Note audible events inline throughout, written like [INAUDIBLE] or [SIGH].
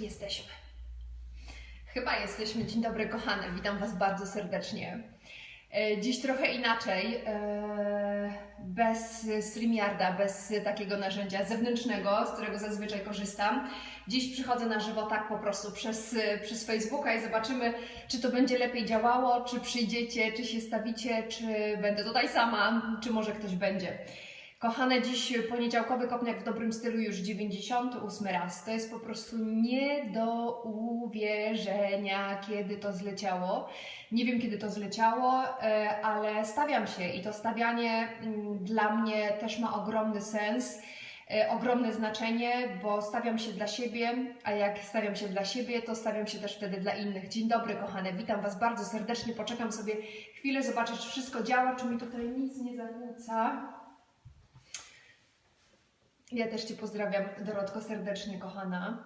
Jesteśmy. Chyba jesteśmy. Dzień dobry, kochane. Witam Was bardzo serdecznie. E, Dziś trochę inaczej, e, bez StreamYarda, bez takiego narzędzia zewnętrznego, z którego zazwyczaj korzystam. Dziś przychodzę na żywo tak po prostu przez, przez Facebooka i zobaczymy, czy to będzie lepiej działało, czy przyjdziecie, czy się stawicie, czy będę tutaj sama, czy może ktoś będzie. Kochane, dziś poniedziałkowy kopniak w dobrym stylu już 98 raz. To jest po prostu nie do uwierzenia, kiedy to zleciało. Nie wiem, kiedy to zleciało, e, ale stawiam się i to stawianie mm, dla mnie też ma ogromny sens, e, ogromne znaczenie, bo stawiam się dla siebie, a jak stawiam się dla siebie, to stawiam się też wtedy dla innych. Dzień dobry, kochane, witam Was bardzo serdecznie. Poczekam sobie chwilę, zobaczę, czy wszystko działa, czy mi tutaj nic nie zakłóca. Ja też Cię pozdrawiam, Dorotko, serdecznie, kochana.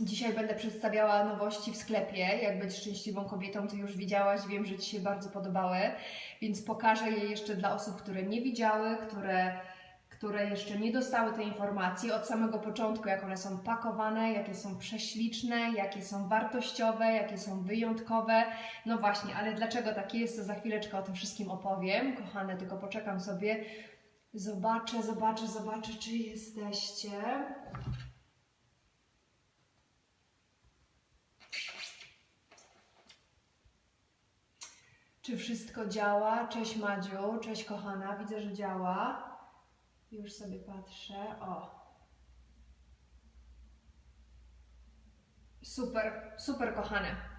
Dzisiaj będę przedstawiała nowości w sklepie. Jak być szczęśliwą kobietą, Ty już widziałaś, wiem, że Ci się bardzo podobały, więc pokażę je jeszcze dla osób, które nie widziały, które, które jeszcze nie dostały tej informacji od samego początku, jak one są pakowane, jakie są prześliczne, jakie są wartościowe, jakie są wyjątkowe. No właśnie, ale dlaczego tak jest, to za chwileczkę o tym wszystkim opowiem. Kochane, tylko poczekam sobie. Zobaczę, zobaczę, zobaczę, czy jesteście. Czy wszystko działa? Cześć Madziu, cześć kochana, widzę, że działa. Już sobie patrzę. O. Super, super kochane.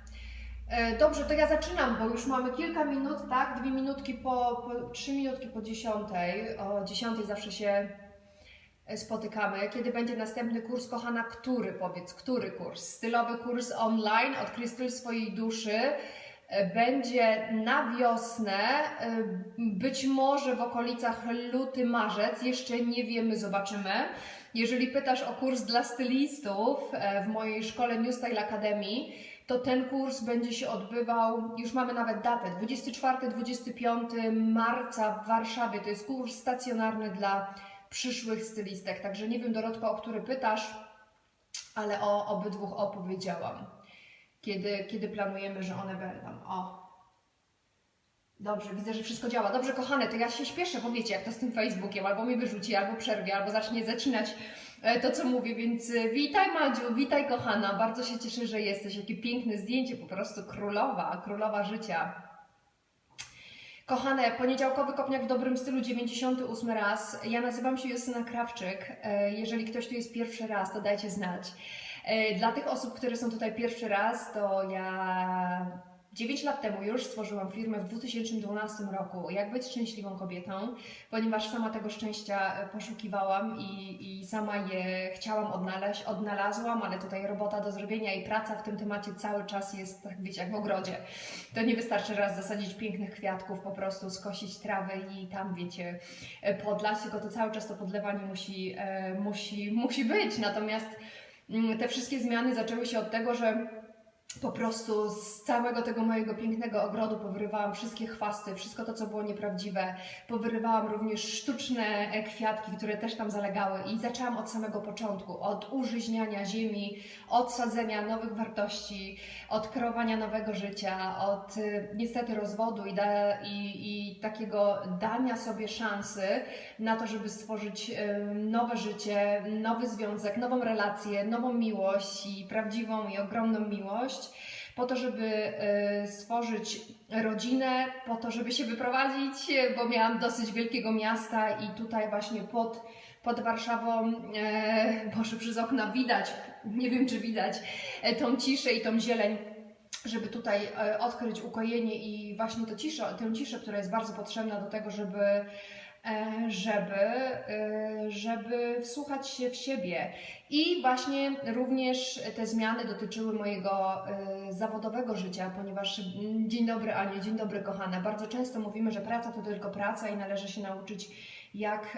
E, Dobrze, to ja zaczynam, bo już mamy kilka minut, tak? Dwie minutki po, po trzy minutki po dziesiątej. O dziesiątej zawsze się e, spotykamy. Kiedy będzie następny kurs, kochana? Który, powiedz, który kurs? Stylowy kurs online, odkryj swojej duszy. E, Będzie na wiosnę, być może w okolicach luty, marzec, jeszcze nie wiemy, zobaczymy. Jeżeli pytasz o kurs dla stylistów w mojej szkole New Style Academy, to ten kurs będzie się odbywał, już mamy nawet datę, 24-25 marca w Warszawie. To jest kurs stacjonarny dla przyszłych stylistek. Także nie wiem, Dorotko, o który pytasz, ale o obydwu opowiedziałam. Kiedy, kiedy planujemy, że one będą. O. Dobrze, widzę, że wszystko działa. Dobrze, kochane, to ja się śpieszę, bo wiecie, jak to z tym Facebookiem, albo mi wyrzuci, albo przerwie, albo zacznie zacinać to, co mówię, więc e, witaj Madziu, witaj kochana, bardzo się cieszę, że jesteś. Jakie piękne zdjęcie, po prostu królowa, królowa życia. Kochane, poniedziałkowy kopniak w dobrym stylu, 98 raz. Ja nazywam się Justyna Krawczyk. E, Jeżeli ktoś tu jest pierwszy raz, to dajcie znać. E, Dla tych osób, które są tutaj pierwszy raz, to ja 9 lat temu już stworzyłam firmę w 2012 roku, jak być szczęśliwą kobietą, ponieważ sama tego szczęścia e, poszukiwałam i, i sama je chciałam odnaleźć, odnalazłam, ale tutaj robota do zrobienia i praca w tym temacie cały czas jest, tak wiecie, jak w ogrodzie. To nie wystarczy raz zasadzić pięknych kwiatków, po prostu skosić trawę i tam, wiecie, e, podlać, tylko to cały czas to podlewanie musi, e, musi, musi być. Natomiast mm, te wszystkie zmiany zaczęły się od tego, że po prostu z całego tego mojego pięknego ogrodu powyrywałam wszystkie chwasty, wszystko to, co było nieprawdziwe. Powyrywałam również sztuczne e, kwiatki, które też tam zalegały i zaczęłam od samego początku, od użyźniania ziemi, od sadzenia nowych wartości, od kreowania nowego życia, od y, niestety rozwodu i, da, i, i takiego dania sobie szansy na to, żeby stworzyć y, nowe życie, nowy związek, nową relację, nową miłość i prawdziwą i ogromną miłość po to, żeby y, stworzyć rodzinę, po to, żeby się wyprowadzić, bo miałam dosyć wielkiego miasta i tutaj właśnie pod, pod Warszawą, e, Boże, przez okna widać, nie wiem czy widać, e, tą ciszę i tą zieleń żeby tutaj e, odkryć ukojenie i właśnie to ciszę, tę ciszę, która jest bardzo potrzebna do tego, żeby żeby, e, żeby wsłuchać się w siebie. I właśnie również te zmiany dotyczyły mojego e, zawodowego życia, ponieważ mm, dzień dobry Aniu, dzień dobry kochana. Bardzo często mówimy, że praca to tylko praca i należy się nauczyć jak,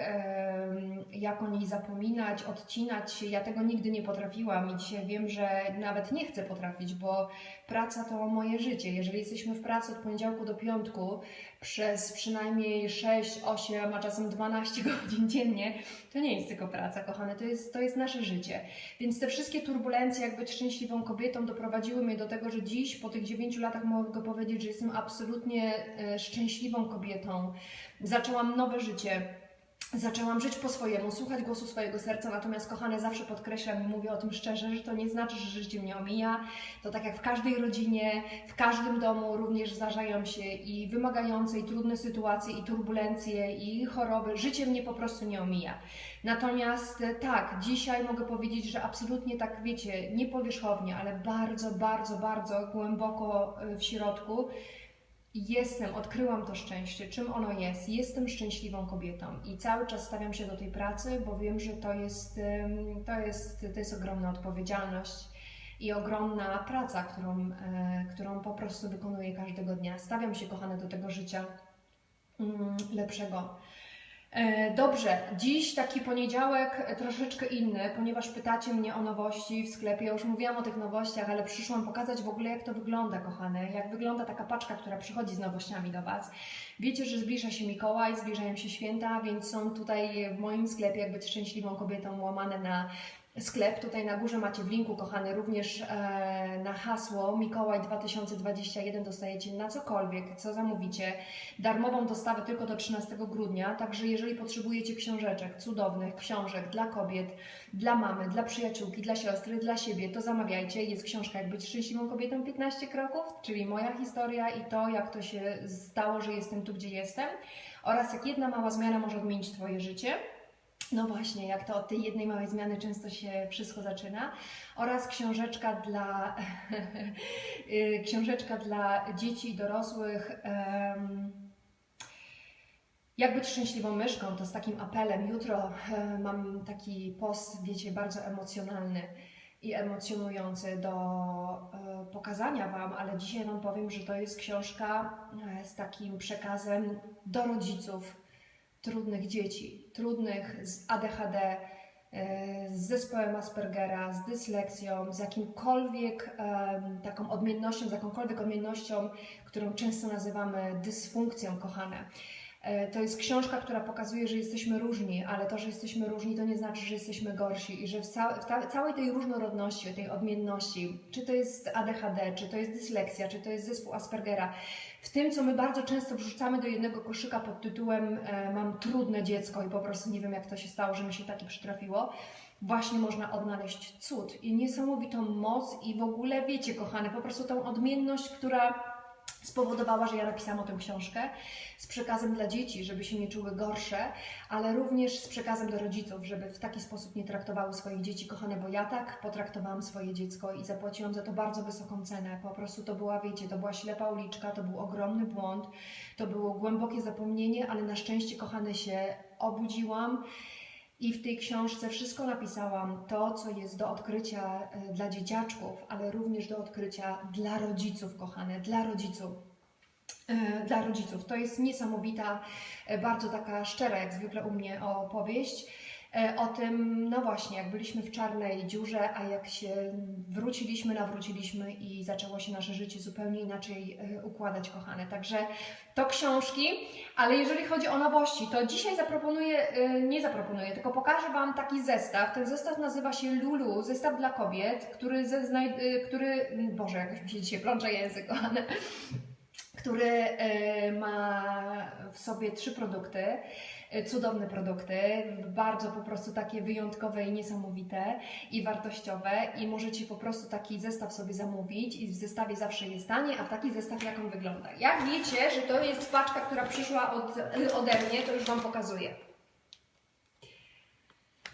jak o niej zapominać, odcinać się. Ja tego nigdy nie potrafiłam i dzisiaj wiem, że nawet nie chcę potrafić, bo praca to moje życie. Jeżeli jesteśmy w pracy od poniedziałku do piątku przez przynajmniej 6, 8, a czasem 12 [LAUGHS] godzin dziennie, to nie jest tylko praca, kochane, to jest, to jest nasze życie. Więc te wszystkie turbulencje, jak być szczęśliwą kobietą, doprowadziły mnie do tego, że dziś, po tych 9 latach, mogę powiedzieć, że jestem absolutnie e, szczęśliwą kobietą. Zaczęłam nowe życie. Zaczęłam żyć po swojemu, słuchać głosu swojego serca, natomiast kochane, zawsze podkreślam i mówię o tym szczerze, że to nie znaczy, że życie mnie omija. To tak jak w każdej rodzinie, w każdym domu również zdarzają się i wymagające, i trudne sytuacje, i turbulencje, i choroby. Życie mnie po prostu nie omija. Natomiast e, tak, dzisiaj mogę powiedzieć, że absolutnie tak, wiecie, nie powierzchownie, ale bardzo, bardzo, bardzo głęboko e, w środku Jestem, odkryłam to szczęście, czym ono jest. Jestem szczęśliwą kobietą i cały czas stawiam się do tej pracy, bo wiem, że to jest, to jest, to jest ogromna odpowiedzialność i ogromna praca, którą, e, którą po prostu wykonuję każdego dnia. Stawiam się, kochane, do tego życia mm, lepszego. E, Dobrze, dziś taki poniedziałek troszeczkę inny, ponieważ pytacie mnie o nowości w sklepie. Ja już mówiłam o tych nowościach, ale przyszłam pokazać w ogóle, jak to wygląda, kochane. Jak wygląda taka paczka, która przychodzi z nowościami do Was. Wiecie, że zbliża się Mikołaj, zbliżają się święta, więc są tutaj w moim sklepie, jak być szczęśliwą kobietą, łamane na sklep. Tutaj na górze macie w linku, kochany, również e, na hasło Mikołaj 2021 dostajecie na cokolwiek, co zamówicie. Darmową dostawę tylko do 13 grudnia, także jeżeli potrzebujecie książeczek, cudownych książek dla kobiet, dla mamy, dla przyjaciółki, dla siostry, dla siebie, to zamawiajcie. Jest książka Jak być szczęśliwą kobietą 15 kroków, czyli moja historia i to, jak to się stało, że jestem tu, gdzie jestem oraz jak jedna mała zmiana może odmienić Twoje życie. No właśnie, jak to od tej jednej małej zmiany często się wszystko zaczyna. Oraz książeczka dla, [LAUGHS] książeczka dla dzieci i dorosłych. em, jak być szczęśliwą myszką, to z takim apelem. Jutro mam taki post, wiecie, bardzo emocjonalny i emocjonujący do e, pokazania Wam, ale dzisiaj Wam powiem, że to jest książka e, z takim przekazem do rodziców trudnych dzieci, trudnych z ADHD, e, z zespołem Aspergera, z dysleksją, z jakimkolwiek taką odmiennością, z jakąkolwiek odmiennością, którą często nazywamy dysfunkcją, kochane. E, To jest książka, która pokazuje, że jesteśmy różni, ale to, że jesteśmy różni, to nie znaczy, że jesteśmy gorsi i że w, ca- w ta- całej tej różnorodności, tej odmienności, czy to jest ADHD, czy to jest dysleksja, czy to jest zespół Aspergera, w tym, co my bardzo często wrzucamy do jednego koszyka pod tytułem e, mam trudne dziecko i po prostu nie wiem, jak to się stało, że mi się takie przytrafiło, właśnie można odnaleźć cud i niesamowitą moc i w ogóle, wiecie, kochane, po prostu tą odmienność, która spowodowała, że ja napisałam o tę książkę z przekazem dla dzieci, żeby się nie czuły gorsze, ale również z przekazem do rodziców, żeby w taki sposób nie traktowały swoich dzieci, kochane, bo ja tak potraktowałam swoje dziecko i zapłaciłam za to bardzo wysoką cenę. Po prostu to była, wiecie, to była ślepa uliczka, to był ogromny błąd, to było głębokie zapomnienie, ale na szczęście, kochane, się obudziłam. I w tej książce wszystko napisałam, to co jest do odkrycia e, dla dzieciaczków, ale również do odkrycia dla rodziców, kochane, dla rodziców. E, Dla rodziców. To jest niesamowita, e, bardzo taka szczera, jak zwykle u mnie, opowieść o tym, no właśnie, jak byliśmy w czarnej dziurze, a jak się wróciliśmy, nawróciliśmy i zaczęło się nasze życie zupełnie inaczej e, układać, kochane. Także to książki, ale jeżeli chodzi o nowości, to dzisiaj zaproponuję, e, nie zaproponuję, tylko pokażę Wam taki zestaw. Ten zestaw nazywa się Lulu, zestaw dla kobiet, który, ze, e, który Boże, jakoś mi się dzisiaj plącze język, kochane który e, ma w sobie trzy produkty, e, cudowne produkty, bardzo po prostu takie wyjątkowe i niesamowite i wartościowe i możecie po prostu taki zestaw sobie zamówić i w zestawie zawsze jest tanie, a taki zestaw jak on wygląda. Jak wiecie, że to jest paczka, która przyszła od, ode mnie, to już Wam pokazuję.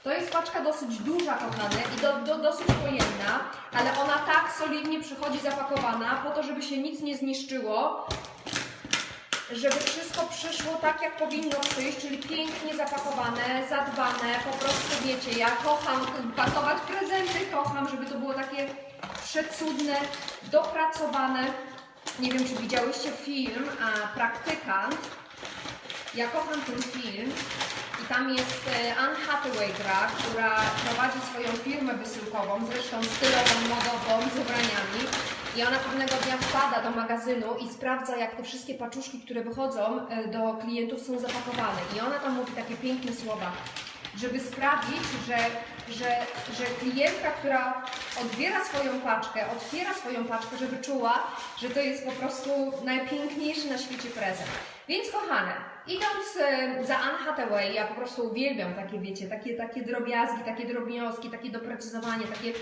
To jest paczka dosyć duża, kochane, i do, do, dosyć pojemna, ale ona tak solidnie przychodzi zapakowana, po to, żeby się nic nie zniszczyło, żeby wszystko przyszło tak, jak powinno przyjść, czyli pięknie zapakowane, zadbane, po prostu wiecie, ja kocham pakować prezenty, kocham, żeby to było takie przecudne, dopracowane. Nie wiem, czy widziałyście film, a praktykant. Ja kocham ten film i tam jest e, Anne Hathaway gra, która prowadzi swoją firmę wysyłkową, zresztą stylową, modową, z ubraniami. I ona pewnego dnia do magazynu i sprawdza, jak te wszystkie paczuszki, które wychodzą e, do klientów są zapakowane. I ona tam mówi takie piękne słowa, żeby sprawdzić, że, że, że klientka, która odbiera swoją paczkę, otwiera swoją paczkę, żeby czuła, że to jest po prostu najpiękniejszy na świecie prezent. Więc kochane, idąc e, za Anne Hathaway, ja po prostu uwielbiam takie, wiecie, takie, takie drobiazgi, takie drobniostki, takie doprecyzowanie, takie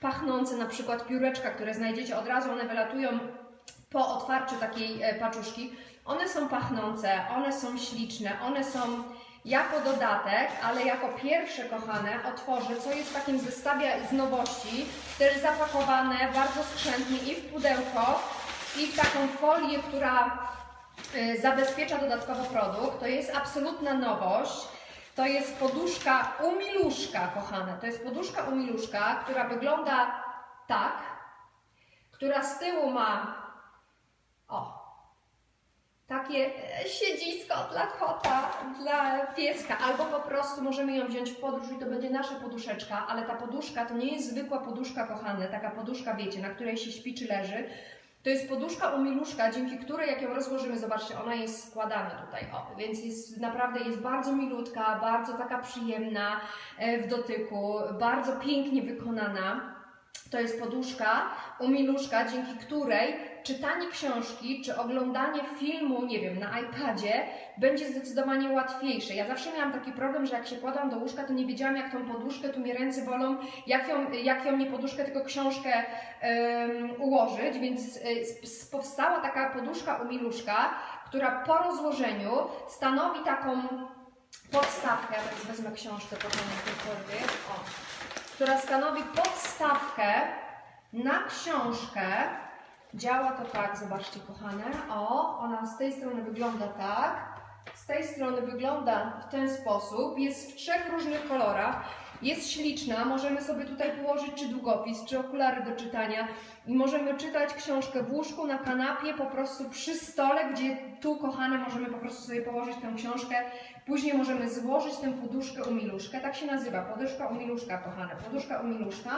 pachnące na przykład pióreczka, które znajdziecie od razu, one wylatują po otwarciu takiej e, paczuszki. One są pachnące, one są śliczne, one są jako dodatek, ale jako pierwsze, kochane, otworzę, co jest w takim zestawie z nowości, też zapakowane bardzo skrzętnie i w pudełko, i w taką folię, która y, zabezpiecza dodatkowo produkt. To jest absolutna nowość. To jest poduszka umiluszka, kochane. To jest poduszka umiluszka, która wygląda tak, która z tyłu ma o, takie e, siedzisko dla kota, dla pieska, albo po prostu możemy ją wziąć w podróż i to będzie nasza poduszeczka, ale ta poduszka to nie jest zwykła poduszka, kochane, taka poduszka, wiecie, na której się śpi czy leży. To jest poduszka umiluszka, dzięki której jak ją rozłożymy, zobaczcie, ona jest składana tutaj, o, więc jest naprawdę jest bardzo milutka, bardzo taka przyjemna e, w dotyku, bardzo pięknie wykonana. To jest poduszka umiluszka, dzięki której czytanie książki czy oglądanie filmu, nie wiem, na iPadzie będzie zdecydowanie łatwiejsze. Ja zawsze miałam taki problem, że jak się kładłam do łóżka, to nie wiedziałam, jak tą poduszkę, tu mnie ręce bolą, jak ją, jak ją nie poduszkę, tylko książkę em, ułożyć, więc y, powstała taka poduszka umiluszka, która po rozłożeniu stanowi taką podstawkę, ja teraz wezmę książkę, tej torbie, o, która stanowi podstawkę na książkę. Działa to tak, zobaczcie kochane. O, ona z tej strony wygląda tak. Z tej strony wygląda w ten sposób. Jest w trzech różnych kolorach. Jest śliczna. Możemy sobie tutaj położyć czy długopis, czy okulary do czytania. I możemy czytać książkę w łóżku, na kanapie, po prostu przy stole, gdzie tu, kochane, możemy po prostu sobie położyć tę książkę. Później możemy złożyć tę poduszkę umiluszkę. Tak się nazywa, poduszka umiluszka, kochane. Poduszka umiluszka.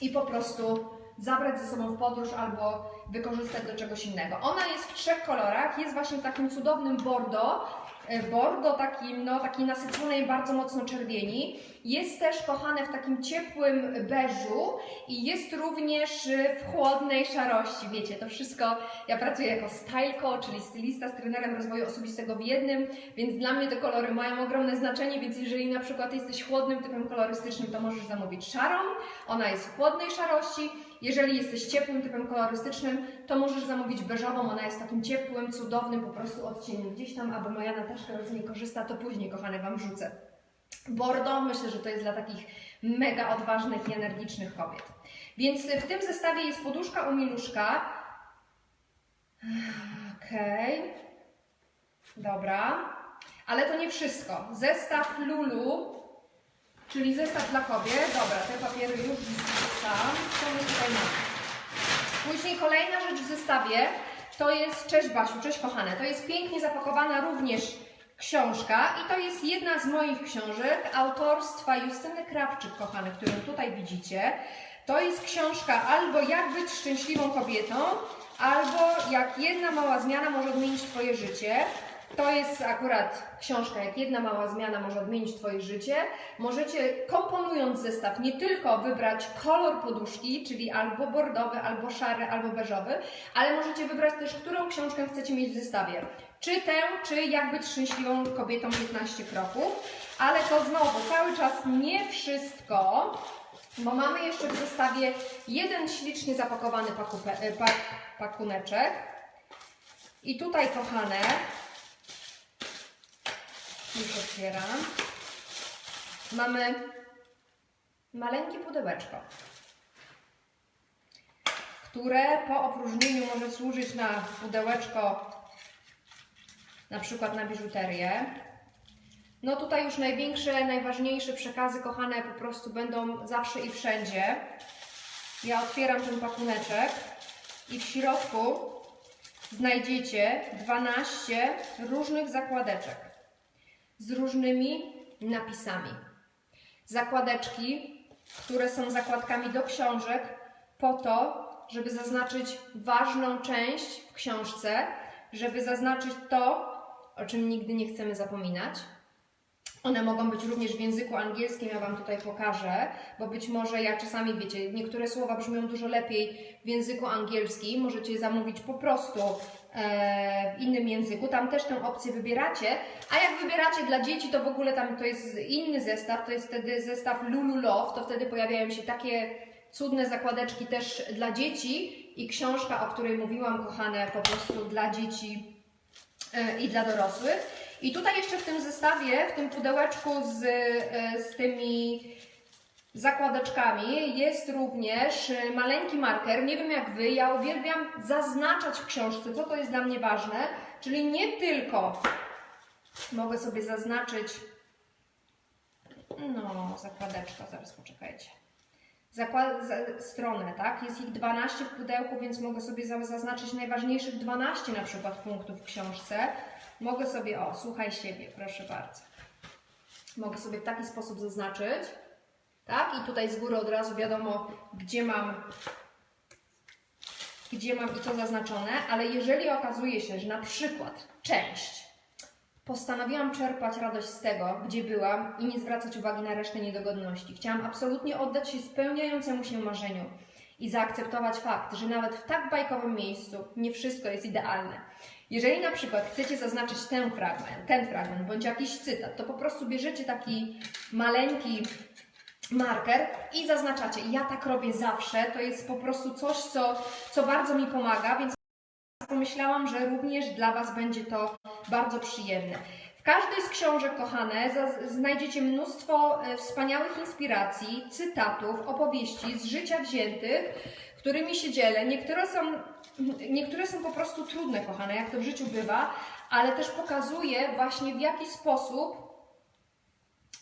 I po prostu zabrać ze sobą w podróż albo wykorzystać do czegoś innego. Ona jest w trzech kolorach, jest właśnie w takim cudownym bordo, e, bordo takim, no, takiej nasyconej bardzo mocno czerwieni. Jest też kochane w takim ciepłym beżu i jest również w chłodnej szarości. Wiecie, to wszystko, ja pracuję jako styleko, czyli stylista z trenerem rozwoju osobistego w jednym, więc dla mnie te kolory mają ogromne znaczenie, więc jeżeli na przykład jesteś chłodnym typem kolorystycznym, to możesz zamówić szarą, ona jest w chłodnej szarości. Jeżeli jesteś ciepłym typem kolorystycznym, to możesz zamówić beżową, ona jest takim ciepłym, cudownym po prostu odcieniem. Gdzieś tam, aby moja Nataszka z niej korzysta, to później, kochane, Wam rzucę. Bordo, myślę, że to jest dla takich mega odważnych i energicznych kobiet. Więc w tym zestawie jest poduszka umiluszka. Okej. Dobra. Ale to nie wszystko. Zestaw Lulu, czyli zestaw dla kobiet. Dobra, te papiery już wrzucam. Co my tutaj mamy? Później kolejna rzecz w zestawie to jest, cześć Basiu, cześć kochane, to jest pięknie zapakowana również książka i to jest jedna z moich książek autorstwa Justyny Krawczyk, kochane, którą tutaj widzicie. To jest książka albo jak być szczęśliwą kobietą, albo jak jedna mała zmiana może odmienić Twoje życie. To jest akurat książka, jak jedna mała zmiana może odmienić Twoje życie. Możecie, komponując zestaw, nie tylko wybrać kolor poduszki, czyli albo bordowy, albo szary, albo beżowy, ale możecie wybrać też, którą książkę chcecie mieć w zestawie. Czy tę, czy jak być szczęśliwą kobietą 15 kroków. Ale to znowu, cały czas nie wszystko, bo mamy jeszcze w zestawie jeden ślicznie zapakowany pakupe, e, pak, pakuneczek. I tutaj, kochane, już otwieram. Mamy maleńkie pudełeczko, które po opróżnieniu może służyć na pudełeczko na przykład na biżuterię. No tutaj już największe, najważniejsze przekazy, kochane, po prostu będą zawsze i wszędzie. Ja otwieram ten pakuneczek i w środku znajdziecie 12 różnych zakładeczek. Z różnymi napisami. Zakładeczki, które są zakładkami do książek, po to, żeby zaznaczyć ważną część w książce, żeby zaznaczyć to, o czym nigdy nie chcemy zapominać. One mogą być również w języku angielskim, ja Wam tutaj pokażę, bo być może ja czasami, wiecie, niektóre słowa brzmią dużo lepiej w języku angielskim, możecie zamówić po prostu e, w innym języku, tam też tę opcję wybieracie, a jak wybieracie dla dzieci, to w ogóle tam to jest inny zestaw, to jest wtedy zestaw Lulu Love, to wtedy pojawiają się takie cudne zakładeczki też dla dzieci i książka, o której mówiłam, kochane, po prostu dla dzieci e, i dla dorosłych. I tutaj jeszcze w tym zestawie, w tym pudełeczku z, e, z tymi zakładeczkami jest również e, maleńki marker. Nie wiem jak Wy, ja uwielbiam zaznaczać w książce, co to jest dla mnie ważne. Czyli nie tylko mogę sobie zaznaczyć, no zakładeczka, zaraz poczekajcie. Zakład, za, stronę, tak? Jest ich 12 w pudełku, więc mogę sobie za- zaznaczyć najważniejszych 12 na przykład punktów w książce. Mogę sobie, o, słuchaj siebie, proszę bardzo. Mogę sobie w taki sposób zaznaczyć, tak? I tutaj z góry od razu wiadomo, gdzie mam, gdzie mam i co zaznaczone, ale jeżeli okazuje się, że na przykład część postanowiłam czerpać radość z tego, gdzie byłam i nie zwracać uwagi na resztę niedogodności. Chciałam absolutnie oddać się spełniającemu się marzeniu i zaakceptować fakt, że nawet w tak bajkowym miejscu nie wszystko jest idealne. Jeżeli na przykład chcecie zaznaczyć ten fragment, ten fragment bądź jakiś cytat, to po prostu bierzecie taki maleńki marker i zaznaczacie. Ja tak robię zawsze, to jest po prostu coś, co, co bardzo mi pomaga, więc pomyślałam, że również dla Was będzie to bardzo przyjemne. W każdej z książek, kochane, znajdziecie mnóstwo e, wspaniałych inspiracji, cytatów, opowieści z życia wziętych, którymi się dzielę. Niektóre są, niektóre są po prostu trudne, kochane, jak to w życiu bywa, ale też pokazuję właśnie w jaki sposób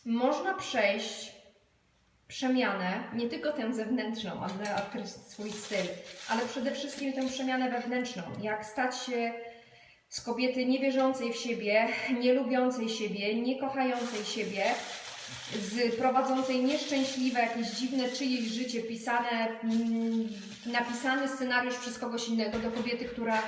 można przejść przemianę, nie tylko tę zewnętrzną, aby odkryć swój styl, ale przede wszystkim tę przemianę wewnętrzną. Jak stać się z kobiety niewierzącej w siebie, [LAUGHS] nie lubiącej siebie, nie kochającej siebie, z prowadzącej nieszczęśliwe, jakieś dziwne czyjeś życie, pisane, mm, napisany scenariusz przez kogoś innego, do kobiety, która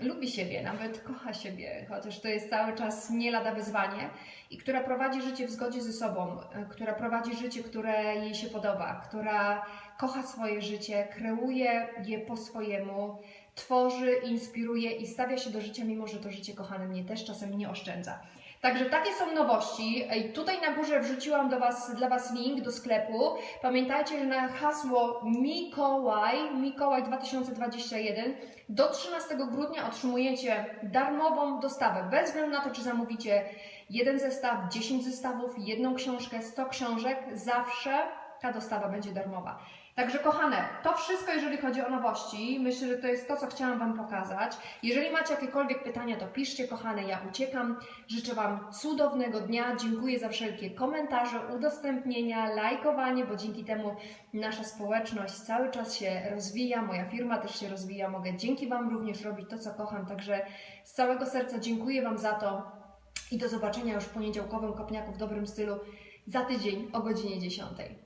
lubi siebie, nawet kocha siebie, chociaż to jest cały czas nie lada wyzwanie i która prowadzi życie w zgodzie ze sobą, y, która prowadzi życie, które jej się podoba, która kocha swoje życie, kreuje je po swojemu, tworzy, inspiruje i stawia się do życia, mimo że to życie kochane mnie też czasem nie oszczędza. Także takie są nowości. Tutaj na górze wrzuciłam do was, dla Was link do sklepu. Pamiętajcie, że na hasło Mikołaj, Mikołaj 2021 do 13 grudnia otrzymujecie darmową dostawę. Bez względu na to, czy zamówicie jeden zestaw, 10 zestawów, jedną książkę, 100 książek, zawsze ta dostawa będzie darmowa. Także kochane, to wszystko jeżeli chodzi o nowości. Myślę, że to jest to, co chciałam Wam pokazać. Jeżeli macie jakiekolwiek pytania, to piszcie, kochane, ja uciekam. Życzę Wam cudownego dnia. Dziękuję za wszelkie komentarze, udostępnienia, lajkowanie, bo dzięki temu nasza społeczność cały czas się rozwija, moja firma też się rozwija. Mogę dzięki Wam również robić to, co kocham. Także z całego serca dziękuję Wam za to i do zobaczenia już w poniedziałkowym Kopniaku w dobrym stylu za tydzień o godzinie 10.